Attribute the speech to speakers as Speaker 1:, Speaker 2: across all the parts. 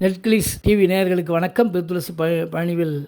Speaker 1: நெட்கிளிஸ் TV நேயர்களுக்கு வணக்கம். பெருத்துளசி பழ-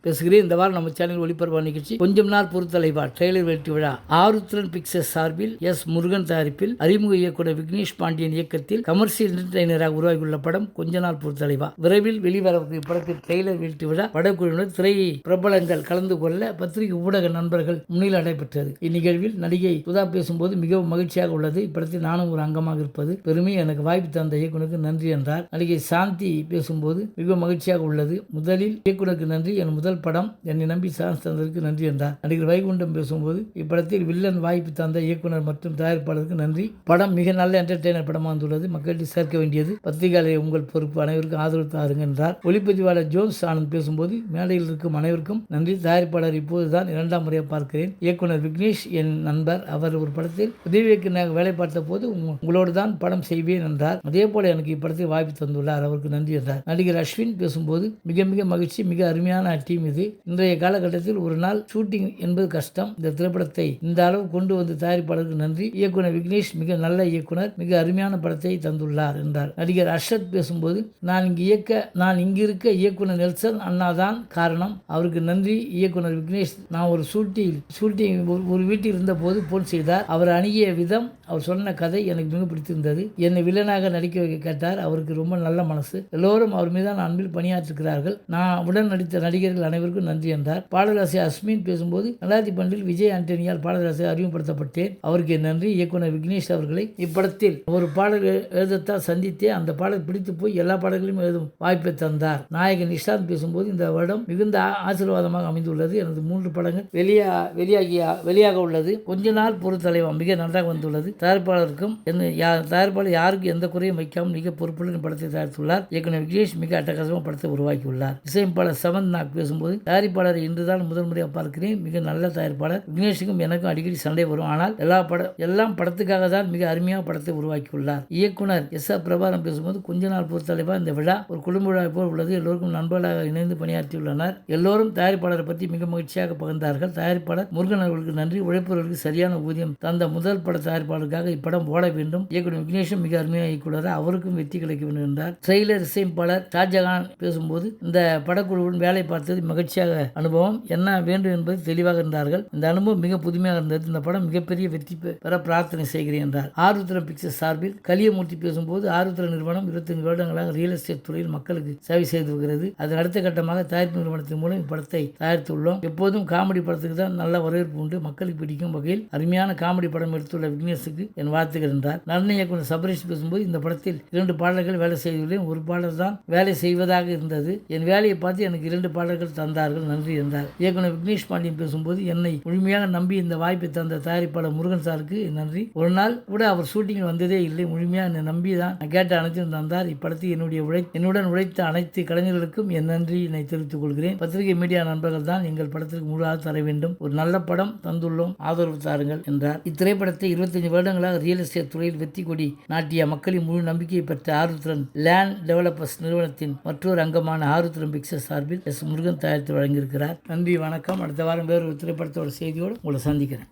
Speaker 1: பேசுகிறேன். இந்த வாரம் நம்ம சேனல் ஒளிபரப்பு நிகழ்ச்சி கொஞ்சம் நாள் பொறுத்தலைவா ட்ரெய்லர் வெற்றி விழா. ஆருத்ரன் பிக்சர்ஸ் சார்பில் எஸ் முருகன் தயாரிப்பில் அறிமுக இயக்குனர் விக்னேஷ் பாண்டியன் இயக்கத்தில் கமர்ஷியல் என்டர்டைனராக உருவாகியுள்ள படம் கொஞ்ச நாள் பொறுத்தலைவா. விரைவில் வெளிவரக்கூடிய இப்படத்தில் ட்ரெய்லர் வெற்றி விழா. படக்குழுவினர் திரை பிரபலங்கள் கலந்து கொள்ள பத்திரிகை ஊடக நண்பர்கள் முன்னிலை நடைபெற்றது. இந்நிகழ்வில் நடிகை சுதா பேசும்போது மிகவும் மகிழ்ச்சியாக உள்ளது. இப்படத்தில் நானும் ஒரு அங்கமாக இருப்பது பெருமை. எனக்கு வாய்ப்பு தந்த இயக்குனருக்கு நன்றி என்றார். நடிகை சாந்தி பேசும் பேசும்போது மிகவும் மகிழ்ச்சியாக உள்ளது. முதலில் இயக்குனருக்கு நன்றி. என் முதல் படம் என்னை நம்பி சான்ஸ் தந்ததற்கு நன்றி என்றார். நடிகர் வைகுண்டம் பேசும்போது இப்படத்தில் வில்லன் வாய்ப்பு தந்த இயக்குனர் மற்றும் தயாரிப்பாளருக்கு நன்றி. படம் மிக நல்ல என்டர்டெய்னர் படமாக வந்துள்ளது மக்களிடம் சேர்க்க வேண்டியது பத்திரிகையாளர் உங்கள் பொறுப்பு. அனைவருக்கும் ஆதரவு தாருங்க என்றார். ஒளிப்பதிவாளர் ஜோன்ஸ் ஆனந்த் பேசும்போது மேடையில் இருக்கும் அனைவருக்கும் நன்றி. தயாரிப்பாளர் இப்போதுதான் இரண்டாம் முறையாக பார்க்கிறேன். இயக்குனர் விக்னேஷ் என் நண்பர். அவர் ஒரு படத்தில் உதவி இயக்குநராக வேலை பார்த்த போது உங்களோடு தான் படம் செய்வேன் என்றார். அதே போல எனக்கு இப்படத்தில் வாய்ப்பு தந்துள்ளார். அவருக்கு நன்றி என்றார். நடிகர் அஸ்வின் பேசும்போது மிக மிக மகிழ்ச்சி மிக அருமையான டீம் இது. இன்றைய காலகட்டத்தில் ஒரு நாள் ஷூட்டிங் என்பது கஷ்டம். இந்த திரைப்படத்தை இந்த அளவு கொண்டு வந்து தயாரிப்பாளருக்கு நன்றி. இயக்குனர் விக்னேஷ் மிக நல்ல இயக்குனர் மிக அருமையான படத்தை தந்துள்ளார் என்றார். நடிகர் அர்ஷத் பேசும்போது நான் இங்கு இயக்க நான் இங்கிருக்க இயக்குனர் நெல்சன் அண்ணா தான் காரணம். அவருக்கு நன்றி. இயக்குனர் விக்னேஷ் நான் ஒரு ஷூட்டிங் ஷூட்டிங் ஒரு- ஒரு வீட்டில் இருந்த போது போன் செய்தார். அவர் அணுகிய விதம் அவர் சொன்ன கதை எனக்கு மிக பிடித்திருந்தது. என்னை வில்லனாக நடிக்க கேட்டார். அவருக்கு ரொம்ப நல்ல மனசு. எல்லோரும் அவர் மீதான அன்பில் பணியாற்றிருக்கிறார்கள் நான் உடன் நடித்த நடிகர்கள் அனைவருக்கும் நன்றி என்றார். பாடலாசிரியர் அஸ்மின் பேசும்போது ரெண்டாயிரத்தி பன்னெண்டில் விஜய் ஆண்டனியால் பாடலாசிரியர் அறிமுகப்படுத்தப்பட்டேன். அவருக்கு நன்றி. இயக்குனர் விக்னேஷ் அவர்களை இப்படத்தில் ஒரு பாடல் எழுதத்தால் சந்தித்தே அந்த பாடல் பிடித்து போய் எல்லா பாடல்களையும் எழுதும் வாய்ப்பை தந்தார். நாயகன் நிஷாந்த் பேசும்போது இந்த வருடம் மிகுந்த ஆசீர்வாதமாக அமைந்துள்ளது. எனது மூன்று படங்கள் வெளியா வெளியாகிய வெளியாக உள்ளது. கொஞ்ச நாள் பொறுத்தலைவா மிக நன்றாக வந்துள்ளது. தயாரிப்பாளருக்கும் என்ன யார் தயாரிப்பாளர் யாருக்கும் எந்த குறையும் வைக்காமல் மிக பொறுப்புடன் படத்தை தயாரித்துள்ளார். இயக்குனர் விக்னேஷ் மிக அட்டகாசமாக படத்தை உருவாக்கியுள்ளார். இசையமைப்பாளர் சமந்த் நாக் பேசும்போது தயாரிப்பாளரை இன்றுதான் முதல் முறையாக பார்க்கிறேன். மிக நல்ல தயாரிப்பாளர். விக்னேஷுக்கும் எனக்கும் அடிக்கடி சண்டை வரும். ஆனால் எல்லா படம் எல்லாம் படத்துக்காக தான் மிக அருமையாக படத்தை உருவாக்கியுள்ளார். இயக்குனர் எஸ் ஆர் பிரபாரம் பேசும்போது கொஞ்ச நாள் பொறுத்தளவா இந்த விழா ஒரு குடும்ப விழா போல் உள்ளது. எல்லோருக்கும் நண்பர்களாக இணைந்து பணியாற்றியுள்ளனர். எல்லோரும் தயாரிப்பாளரை பற்றி மிக மகிழ்ச்சியாக பகிர்ந்தார்கள். தயாரிப்பாளர் முருகன் அவர்களுக்கு நன்றி. உழைப்பவர்களுக்கு சரியான ஊதியம் தந்த முதல் பட தயாரிப்பாளருக்காக இப்படம் ஓட வேண்டும். இயக்குனர் விக்னேஷும் மிக அருமையாக இயக்குனர் அவருக்கும் வெற்றி கிடைக்க வேண்டும் என்றார். ட்ரெய்லர் இசையமைப்பாளர் ஷாஜகான் பேசும்போது இந்த படக்குழுவுடன் வேலை பார்த்தது மகிழ்ச்சியாக அனுபவம். என்ன வேண்டும் என்பது தெளிவாக இருந்தார்கள். இந்த அனுபவம் மிக புதுமையாக இருந்தது. இந்த படம் மிகப்பெரிய வெற்றி பெற பிரார்த்தனை செய்கிறேன் என்றார். ஆருத்ரா பிக்சர்ஸ் சார்பில் கலியமூர்த்தி பேசும்போது ஆருத்ரா நிறுவனம் இருபத்தஞ்சு வருடங்களாக ரியல் எஸ்டேட் துறையில் மக்களுக்கு சேவை செய்து வருகிறது. அதன் அடுத்த கட்டமாக தயாரிப்பு நிறுவனத்தின் மூலம் இப்படத்தை தயாரித்துள்ளோம் எப்போதும் காமெடி படத்துக்கு தான் நல்ல வரவேற்பு உண்டு. மக்களுக்கு பிடிக்கும் வகையில் அருமையான காமெடி படம் எடுத்துள்ள விக்னேஷுக்கு என் வாழ்த்துகள் என்றார். நடன இயக்குனர் சபரேஷ் பேசும்போது இந்த படத்தில் இரண்டு பாடல்கள் வேலை செய்துள்ளேன். ஒரு பாடல் தான் வேலை செய்வதாக இருந்தது. என் வேலையை பார்த்து எனக்கு இரண்டு பாடல்கள் தந்தார்கள். நன்றி என்றார். இயக்குனர் விக்னேஷ் பாண்டியன் பேசும்போது என்னை முழுமையாக நம்பி இந்த வாய்ப்பை தந்த தயாரிப்பாளர் முருகன் சாருக்கு நன்றி. ஒரு நாள் கூட அவர் ஷூட்டிங் வந்ததே இல்லை. முழுமையாக என்னை நம்பி தான் நான் கேட்ட அனைத்தையும் தந்தார். இப்படத்தில் என்னுடைய உழை என்னுடன் உழைத்த அனைத்து கலைஞர்களுக்கும் என் நன்றியினை தெரிவித்துக் கொள்கிறேன். பத்திரிகை மீடியா நண்பர்கள் தான் எங்கள் படத்திற்கு முழு தர வேண்டும். ஒரு நல்ல படம் தந்துள்ளோம். ஆதரவு தாருங்கள் என்றார். இத்திரைப்படத்தை 25 வருடங்களாக ரியல் எஸ்டேட் துறையில் வெற்றி கொடி நாட்டிய மக்களின் முழு நம்பிக்கையை பெற்ற ஆர்வத்துடன் லேண்ட் டெவலப்பர்ஸ் நிறுவனத்தின் மற்றொரு அங்கமான ஆருத்ரம் பிக்சர்ஸ் சார்பில் எஸ் முருகன் தயாரித்து வழங்கியிருக்கிறார். நன்றி வணக்கம். அடுத்த வாரம் வேறு ஒரு திரைப்படத்தோட செய்தியோடு உங்களை சந்திக்கிறேன்.